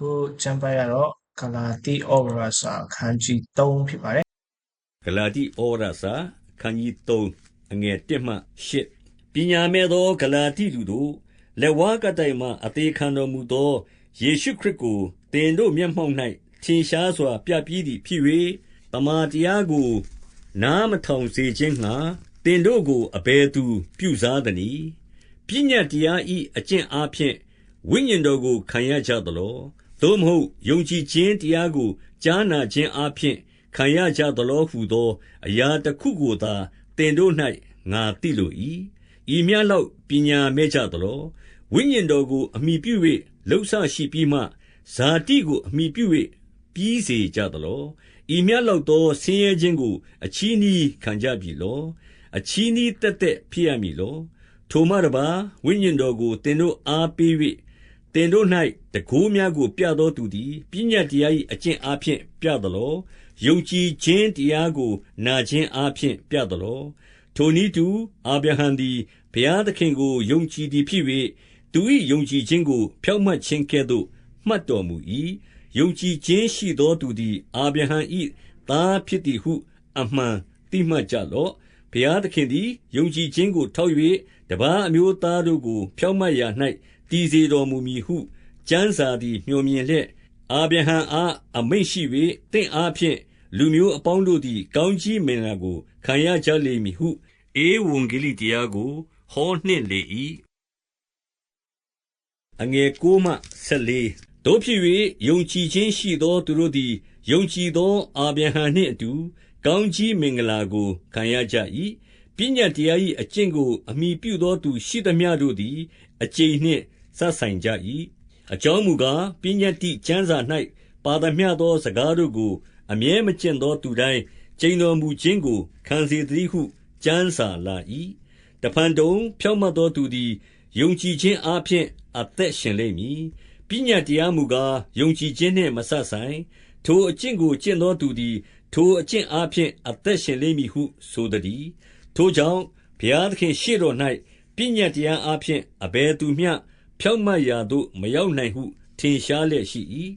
ခုကျမ်းပိုက်ကတော့ဂလာတိဩဝါဒစာအခန်းကြီး3ဖြစ်ပါတယ်ဂလာတိဩရစာခန်းကြီး3အငယ်1မှ8ပညာမဲ့သောဂလာတိလူတို့လက်ဝါးကတိုင်မှအသေးခံတော်မူသောယေရှုခရစ်ကိုတင်တို့မျက်မှောက်၌ထင်ရှားစွာ ပြပြသည်ဖြစ်၍တမာတရားကို နားမထောင်စေခြင်းငှာတင်တို့ကိုအဘယ်သူ ပြုစားသနည်းပညာတရားဤအကျင့်အားဖြင့်ဝိညာဉ်တော်ကိုခံရကြသလော သို့မဟုတ် ယုံကြည်ခြင်းတရားကို ကြားနာခြင်းအားဖြင့် ခံရကြသလောဟုသော အရာတစ်ခုကိုသာတင်တို့၌ငါသိလို၏ဤမျှလောက် ပညာမဲ့ကြသလော ဝိညာဉ်တော်ကို အမိပြု၍လှုပ်ဆရှိပြီးမှ ဇာတိကို အမိပြု၍ပြီးစေကြသလော ဤမျှလောက်သော ဆင်းရဲခြင်းကို အချီးနှီးခံကြပြီလော အချီးနှီးတက်တက် ဖြစ်ရမည်လော ထိုမှတပါဝိညာဉ်တော်ကိုတင်တို့အားပေး၍ တင်တို့၌တကိုးများကို ပြသောသူသည် ပညာတရား၏အကျင့်အားဖြင့် ပြသလော ယုံကြည်ခြင်းတရားကို နာခြင်းအားဖြင့် ပြသလော ထိုနည်းတူ အာဗြဟံသည် ဘုရားသခင်ကို ယုံကြည်သည်ဖြစ်၍သူ၏ယုံကြည်ခြင်းကို ဖြောင့်မတ်ခြင်းကဲ့သို့ မှတ်တော်မူ၏ယုံကြည်ခြင်းရှိသောသူသည် အာဗြဟံ၏သားဖြစ်သည်ဟု အမှန်သိမှတ်ကြလော့ ဘုရားသခင်သည် ယုံကြည်ခြင်းကို ထောက်၍တပါးအမျိုးသားတို့ကို ဖြောင့်မတ်ရာ၌ တည်စေတော်မူမည်ဟု ကျမ်းစာသည် မြော်မြင်လျက် အာဗြဟံအား အမိန့်ရှိ၍သင့်အားဖြင့် လူမျိုးအပေါင်းတို့သည် ကောင်းကြီးမင်္ဂလာကို ခံရကြလိမ့်မည်ဟု ဧဝံဂေလိတရားကို ဟောနှင့်လေ၏အငယ်9မှ14တို့ဖြစ်၍ယုံကြည်ခြင်းရှိသော သူတို့သည် ယုံကြည်သော အာဗြဟံနှင့်အတူ ကောင်းကြီးမင်္ဂလာကို ခံရကြ၏ပညတ်တရား၏အကျင့်ကို အမိပြုသောသူရှိသမျှတို့သည် အကျိန်နှင့် စပ်ဆိုင်ကြ၏အကြောင်းမူကား ပညတ်တိကျမ်းစာ၌ပါသမျှသော စကားတို့ကို အမြဲမကျင့်သောသူတိုင်း ကျိန်တော်မူခြင်းကို ခံစေသတည်းဟု ကျမ်းစာလာ၏တဖန်တုံ ဖြောင့်မတ်သောသူသည် ယုံကြည်ခြင်းအားဖြင့် အသက်ရှင်လိမ့်မည် ပညတ်တရားမူကား ယုံကြည်ခြင်းနှင့် မစပ်ဆိုင် ထိုအကျင့်ကို ကျင့်သောသူသည် ထိုအကျင့်အားဖြင့် အသက်ရှင်လိမ့်မည်ဟု ဆိုသတည်း ထိုကြောင့် ဘုရားသခင်ရှေ့တော်၌ပညတ်တရားအားဖြင့် အဘယ်သူမျှ ဖြောင့်မတ်ရာသို့ မရောက်နိုင်ဟု ထင်ရှားလျက်ရှိ၏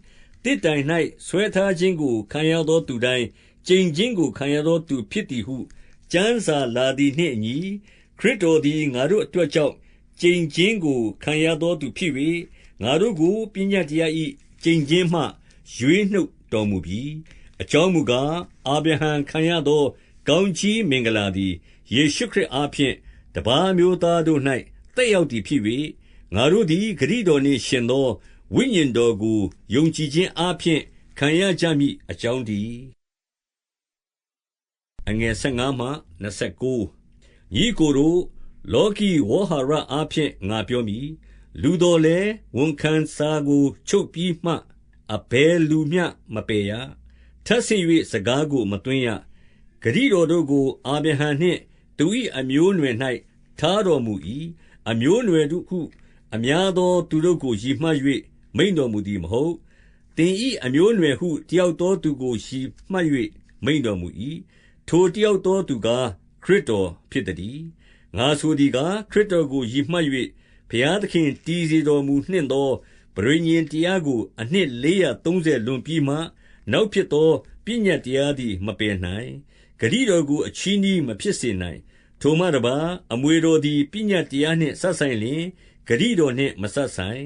သစ်တိုင်၌ဆွဲထားခြင်းကို ခံရသောသူတိုင်း ကျိန်ခြင်းကို ခံရသောသူဖြစ်သည်ဟု ကျမ်းစာလာသည်နှင့်အညီ ခရစ်တော်သည် ငါတို့အတွက်ကြောင့် ကျိန်ခြင်းကို ခံရသောသူဖြစ်၍ငါတို့ကို ပညတ်တရား၏ကျိန်ခြင်းမှ ရွေးနှုတ်တော်မူပြီ အကြောင်းမူကား၊အာဗြဟံခံရသော ကောင်းကြီးမင်္ဂလာသည် ယေရှုခရစ်အားဖြင့် တပါးအမျိုးသားတို့၌သက်ရောက်သည်ဖြစ်၍၊ ငါတို့သည် ဂတိတော်နှင့်ယှဉ်သော ဝိညာဉ်တော်ကို ယုံကြည်ခြင်းအားဖြင့် ခံရကြမည်အကြောင်းတည်း။15 ညီအစ်ကိုတို့၊လောကီဝေါဟာရအားဖြင့် ငါပြောမည်။လူသော်လည်း ဝန်ခံစာကိုချုပ်ပြီးမှ အဘယ်လူမျှ မပယ်ရ ထပ်ဆင့်၍စကားကို မသွင်းရဂတိတော်တို့ကို အာဗြဟံနှင့် သူ၏အမျိုးအနွယ်၌ထားတော်မူ၏အမျိုးအနွယ်ဟု အများသောသူတို့ကို ရည်မှတ်၍မိန့်တော်မူသည်မဟုတ် သင်၏အမျိုးအနွယ်ဟု တယောက်သောသူကို ရည်မှတ်၍မိန့်တော်မူ၏ထိုတယောက်သောသူကား ခရစ်တော်ဖြစ်သတည်း ငါဆိုသည်ကား၊ခရစ်တော်ကို ရည်မှတ်၍ဘုရားသခင်တည်စေတော်မူနှင့်သော ပဋိညာဉ်တရားကို အနှစ်လေးရာသုံးဆယ်လွန်ပြီးမှ နောက်ဖြစ်သော ပညတ်တရားသည် မပယ်နိုင် ဂတိတော်ကို အချည်းနှီးမဖြစ်စေနိုင် ထိုမှတပါး အမွေတော်သည် ပညတ်တရားနှင့် စပ်ဆိုင်လျှင် ဂတိတော်နှင့်မစပ်ဆိုင်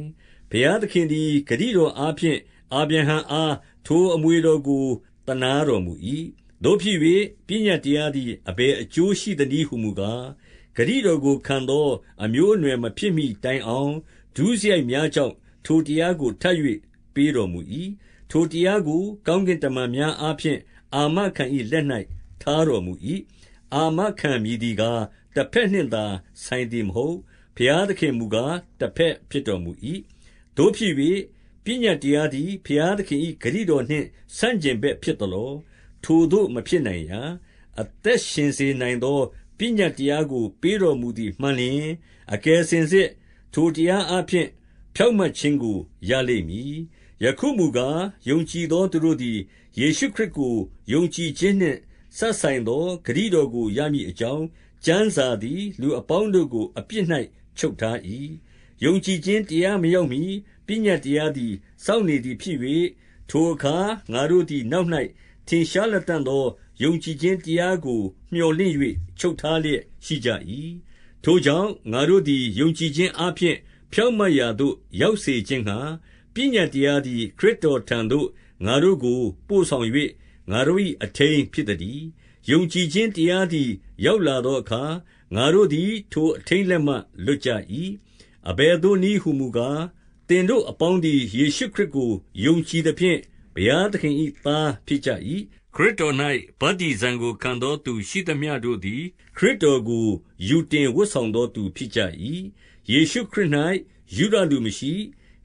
ဘုရားသခင်သည်ဂတိတော်အားဖြင့်အာဗြဟံအားထိုအမွေတော်ကိုသနားတော်မူ၏သို့ဖြစ်၍ပညတ်တရားသည်အဘယ်အကျိုးရှိသနည်းဟူမူကား၊ဂတိတော်ကိုခံသောအမျိုးအနွယ်မဖြစ်မှီတိုင်အောင်ဒုစရိုက်များကြောင့်ထိုတရားကိုထပ်၍ပေးတော်မူ၏ထိုတရားကိုကောင်းကင်တမန်များအားဖြင့်အာမခံ၏လက်၌ထားတော်မူ၏အာမခံမည်သည်ကား၊တဘက်နှင့်သာဆိုင်သည်မဟုတ် ဘုရားသခင်မူကားတဘက်ဖြစ်တော်မူ၏သို့ဖြစ်၍ပညတ်တရားသည်ဘုရားသခင်၏ဂတိတော်နှင့်ဆန့်ကျင်ဘက်ဖြစ်သလောထိုသို့မဖြစ်နိုင်ရာအသက်ရှင်စေနိုင်သောပညတ်တရားကို ပေးတော်မူသည်မှန်လျှင်၊အကယ်စင်စစ်ထိုတရားအားဖြင့်ဖြောင့်မတ်ခြင်းကိုရလိမ့်မည်ယခုမူကားယုံကြည်သောသူတို့သည်ယေရှုခရစ်ကိုယုံကြည်ခြင်းနှင့်စပ်ဆိုင်သောဂတိတော်ကိုရမည်အကြောင်းကျမ်းစာသည် လူအပေါင်းတို့ကိုအပြစ်၌ ချုပ်ထား၏ယုံကြည်ခြင်းတရားမရောက်မှီဘပညတ်တရားသည် စောင့်နေသည်ဖြစ်၍ထိုအခါ ငါတို့သည် နောက်၌ထင်ရှားလတံ့သော ယုံကြည်ခြင်းတရားကိုမျှော်လင့်၍ချုပ်ထားလျက်ရှိကြ၏ထိုကြောင့် ငါတို့သည် ယုံကြည်ခြင်းအပြင်ဖြောင့်မတ်ရာသို့ ရောက်စေခြင်းငှာပညတ်တရားသည် ခရစ်တော်ထံသို့ ငါတို့ကို ပို့ဆောင်၍ငါတို့၏အထင်းဖြစ်သည်ယုံကြည်ခြင်းတရားသည် ရောက်လာသောအခါ ငါတို့သည် ထိုအထင်းလက်မှ လွတ်ကြ၏အဘယ်သို့နည်းဟုမူကား သင်တို့အပေါင်းသည် ယေရှုခရစ်ကို ယုံကြည်သဖြင့် ဘုရားသခင်၏သားဖြစ်ကြ၏ခရစ်တော်၌ဗတ္တိဇံကိုခံသောသူရှိသမျှတို့သည် ခရစ်တော်ကို ယူတင်ဝတ်ဆောင်သောသူဖြစ်ကြ၏ယေရှုခရစ်၌ယူဒလူမရှိ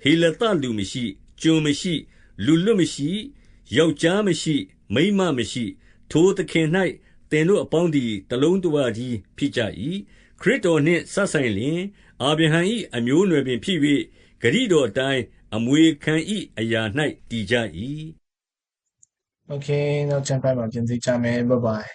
ဟေလသလူမရှိ ကျွန်မရှိ လူလွတ်မရှိ ယောက်ျားမရှိ မိန်းမမရှိ ထိုသခင်၌ သင်တို့အပေါင်းသည် တလုံးတဝကြီးဖြစ်ကြ၏ခရစ်တော်နှင့်ဆက်ဆိုင်လျင် အာဗြဟံ၏အမျိုးအနွယ်ပင်ဖြစ်၍ဂရိတော်အတိုင်း အမွေခံ၏အရာ၌တည်ကြ၏။ Okay နောက်ချမ်းပိုင်းမှာ ပြန်သိကြမယ် bye bye